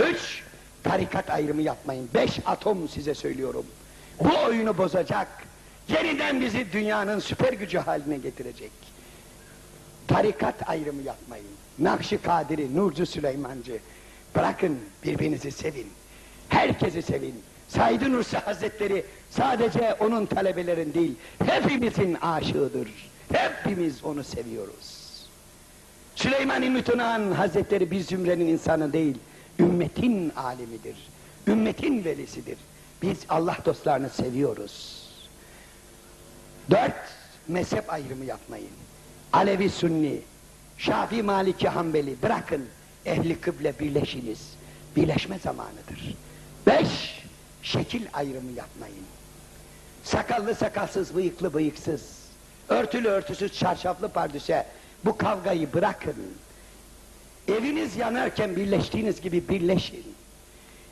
Üç, tarikat ayrımı yapmayın. Beş, atom size söylüyorum. Bu oyunu bozacak. Yeniden bizi dünyanın süper gücü haline getirecek. Tarikat ayrımı yapmayın. Nakşi Kadiri, Nurcu Süleymancı. Bırakın birbirinizi sevin. Herkesi sevin. Said Nursi Hazretleri sadece onun talebelerin değil, hepimizin aşığıdır. Hepimiz onu seviyoruz. Süleyman-ı Mütünan Hazretleri bir zümrenin insanı değil, ümmetin alimidir. Ümmetin velisidir. Biz Allah dostlarını seviyoruz. Dört, mezhep ayrımı yapmayın. Alevi Sunni, Şafi Maliki Hanbeli bırakın ehli kıble birleşiniz. Birleşme zamanıdır. Beş, şekil ayrımı yapmayın. Sakallı sakalsız, bıyıklı bıyıksız, örtülü örtüsüz, çarşaflı pardüse bu kavgayı bırakın. Eviniz yanarken birleştiğiniz gibi birleşin.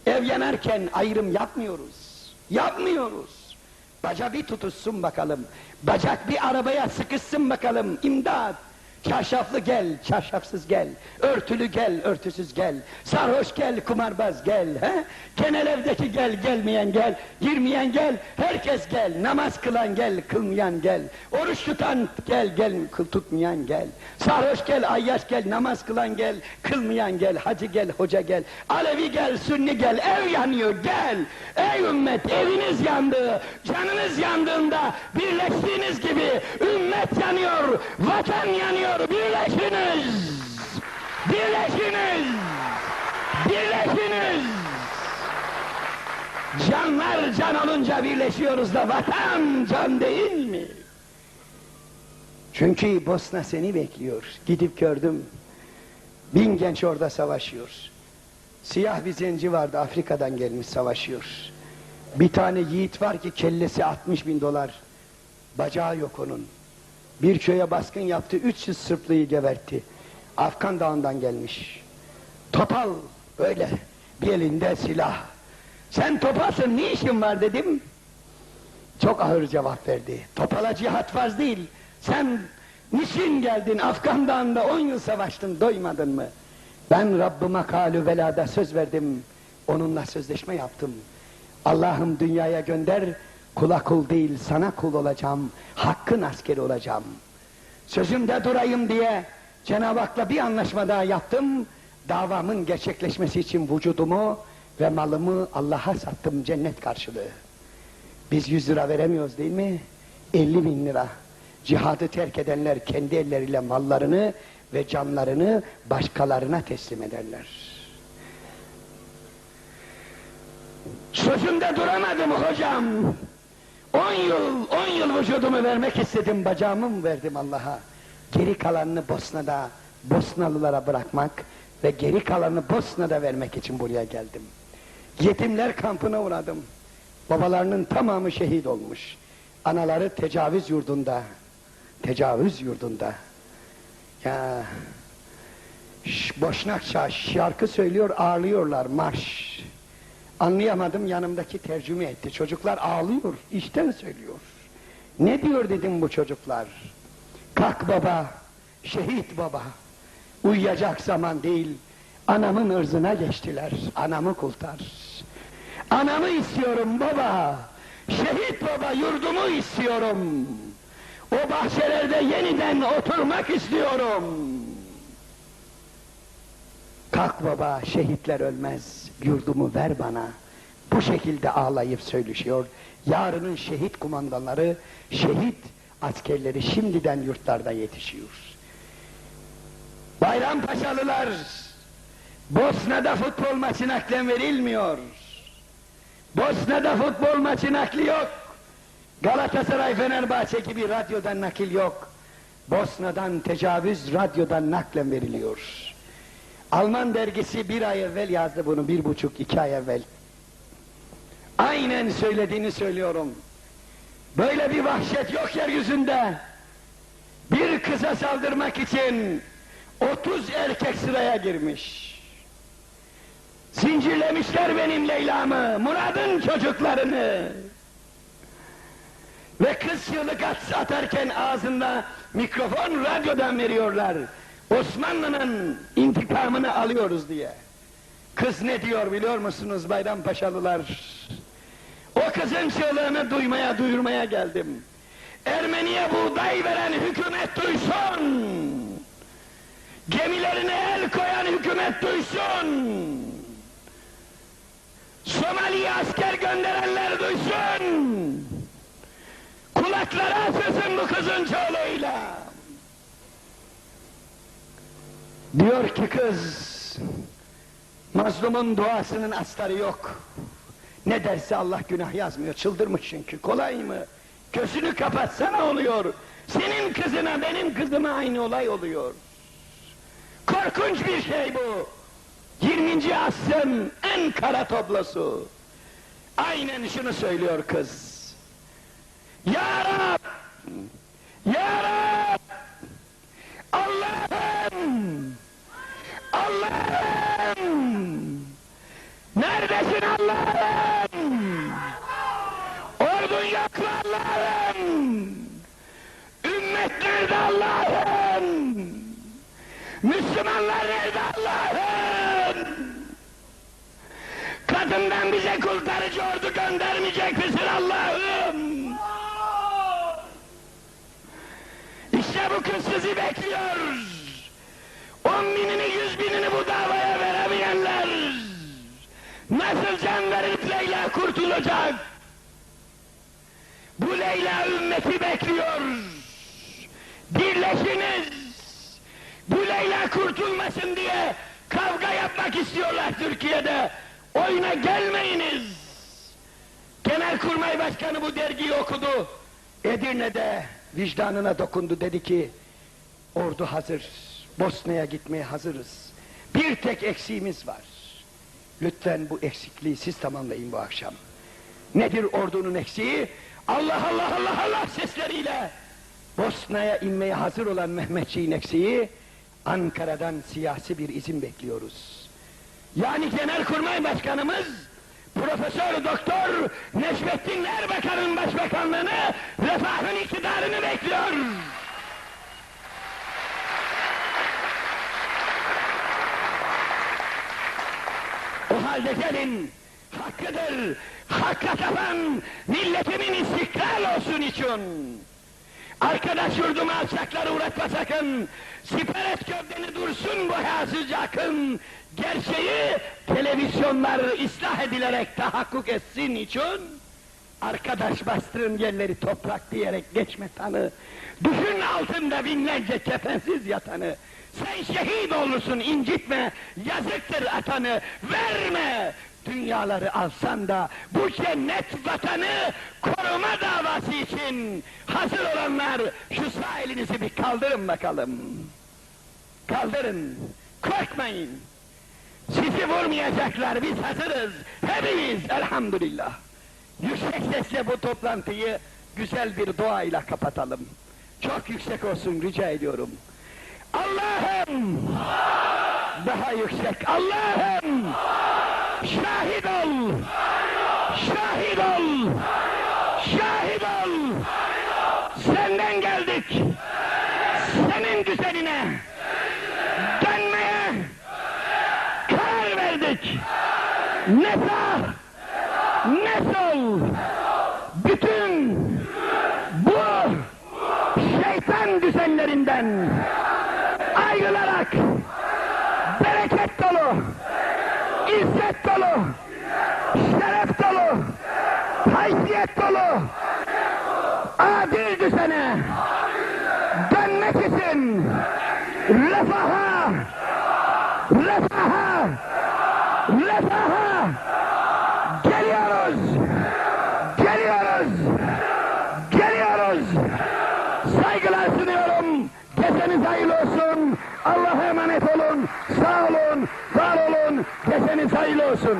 Ev yanarken ayrım yapmıyoruz. Yapmıyoruz. Baca bir tutuşsun bakalım. Bacak bir arabaya sıkışsın bakalım. İmdat! Çarşaflı gel, çarşafsız gel. Örtülü gel, örtüsüz gel. Sarhoş gel, kumarbaz gel. He? Genel evdeki gel, gelmeyen gel. Girmeyen gel, herkes gel. Namaz kılan gel, kılmayan gel. Oruç tutan gel, gel, kıl tutmayan gel. Sarhoş gel, ayyaş gel, namaz kılan gel. Kılmayan gel, hacı gel, hoca gel. Alevi gel, sünni gel, ev yanıyor gel. Ey ümmet eviniz yandı, canınız yandığında birleştiğiniz gibi ümmet yanıyor, vatan yanıyor. Birleşiniz! Birleşiniz! Birleşiniz! Canlar can olunca birleşiyoruz da vatan can değil mi? Çünkü Bosna seni bekliyor. Gidip gördüm. Bin genç orada savaşıyor. Siyah bir zenci vardı Afrika'dan gelmiş savaşıyor. Bir tane yiğit var ki kellesi 60 bin dolar. Bacağı yok onun. Bir köye baskın yaptı, 300 Sırplıyı gebertti. Afgan dağından gelmiş. Topal böyle bir elinde silah. Sen topalsın ne işin var dedim. Çok ağır cevap verdi. Topala cihat farz değil. Sen niçin geldin Afgan dağında 10 yıl savaştın doymadın mı? Ben Rabbime kalü velada söz verdim. Onunla sözleşme yaptım. Allah'ım dünyaya gönder, kula kul değil sana kul olacağım, hakkın askeri olacağım. Sözümde durayım diye Cenab-ı Hak'la bir anlaşma daha yaptım. Davamın gerçekleşmesi için vücudumu ve malımı Allah'a sattım cennet karşılığı. Biz 100 lira veremiyoruz değil mi? 50 bin lira. Cihadı terk edenler kendi elleriyle mallarını ve canlarını başkalarına teslim ederler. Sözümde duramadım hocam. 10 yıl, 10 yıl vücudumu vermek istedim, bacağımı mı verdim Allah'a? Geri kalanını Bosna'da, Bosnalılara bırakmak ve geri kalanını Bosna'da vermek için buraya geldim. Yetimler kampına uğradım. Babalarının tamamı şehit olmuş. Anaları tecavüz yurdunda. Tecavüz yurdunda. Ya Boşnakça şarkı söylüyor ağlıyorlar marş. Anlayamadım yanımdaki tercüme etti. Çocuklar ağlıyor, işten söylüyor. Ne diyor dedim bu çocuklar. Kalk baba, şehit baba. Uyuyacak zaman değil, anamın ırzına geçtiler. Anamı kurtar. Anamı istiyorum baba. Şehit baba yurdumu istiyorum. O bahçelerde yeniden oturmak istiyorum. Kalk baba şehitler ölmez yurdumu ver bana. Bu şekilde ağlayıp söyleşiyor. Yarının şehit kumandanları, şehit askerleri şimdiden yurtlarda yetişiyor. Bayrampaşalılar, Bosna'da futbol maçı naklen verilmiyor. Bosna'da futbol maçı nakli yok. Galatasaray, Fenerbahçe gibi radyodan nakil yok. Bosna'dan tecavüz radyodan naklen veriliyor. Alman dergisi bir ay evvel yazdı bunu, bir buçuk, iki ay evvel. Aynen söylediğini söylüyorum. Böyle bir vahşet yok yeryüzünde. Bir kıza saldırmak için 30 erkek sıraya girmiş. Zincirlemişler benim Leyla'mı, Murad'ın çocuklarını. Ve kız çığlık at- atarken ağzında mikrofon radyodan veriyorlar. Osmanlı'nın intikamını alıyoruz diye. Kız ne diyor biliyor musunuz Bayrampaşalılar? O kızın çığlığını duymaya duyurmaya geldim. Ermeniye buğday veren hükümet duysun. Gemilerine el koyan hükümet duysun. Somali'ye asker gönderenler duysun. Kulakları asılsın bu kızın Diyor ki kız, mazlumun duasının astarı yok. Ne derse Allah günah yazmıyor, çıldırmış çünkü. Kolay mı? Gözünü kapatsana oluyor. Senin kızına benim kızıma aynı olay oluyor. Korkunç bir şey bu. 20. asrın en kara tablosu. Aynen şunu söylüyor kız. Ya Rab! Ya Rab! Allah'ım! Neredesin Allah'ım? Ordun yok Allah'ım? Ümmet nerede Allah'ım? Müslümanlar nerede Allah'ım? Kadından bize kurtarıcı ordu göndermeyecek misin Allah'ım? İşte bu kız sizi bekliyor. Kurtulacak? Bu Leyla ümmeti bekliyor. Birleşiniz. Bu Leyla kurtulmasın diye kavga yapmak istiyorlar Türkiye'de. Oyuna gelmeyiniz. Genelkurmay Başkanı bu dergiyi okudu. Edirne'de vicdanına dokundu dedi ki ordu hazır. Bosna'ya gitmeye hazırız. Bir tek eksiğimiz var. Lütfen bu eksikliği siz tamamlayın bu akşam. Nedir ordunun eksiği? Allah Allah Allah Allah sesleriyle Bosna'ya inmeye hazır olan Mehmetçiğin eksiği Ankara'dan siyasi bir izin bekliyoruz. Yani Genelkurmay Başkanımız Profesör Doktor Neşmettin hakka milletimin istiklal olsun için. Arkadaş yurduma alçakları uğratma sakın. Siper et gövdeni dursun bu hayasızca akın. Gerçeği televizyonlar ıslah edilerek tahakkuk etsin için. Arkadaş bastırın yerleri toprak diyerek geçme tanı. Düşün altında binlerce kefensiz yatanı. Sen şehit olursun incitme, yazıktır atanı, verme. Dünyaları alsan da bu cennet vatanı koruma davası için hazır olanlar şu sağ elinizi bir kaldırın bakalım. Kaldırın, korkmayın. Sizi vurmayacaklar, biz hazırız. Hepimiz elhamdülillah. Yüksek sesle bu toplantıyı güzel bir duayla kapatalım. Çok yüksek olsun rica ediyorum. Allah'ım! Daha yüksek. Allah'ım! Şahit ol! Şahit ol! Şahit ol! Senden geldik. Senin düzenine dönmeye karar verdik. Ne sağ bütün bu şeytan düzenlerinden ayrılarak bereket dolu, izzet dolu, şeref dolu, haysiyet dolu, adil düzene dönmek için refaha, Allah'a emanet olun. Sağ olun, var olun. Keseniz hayırlı olsun.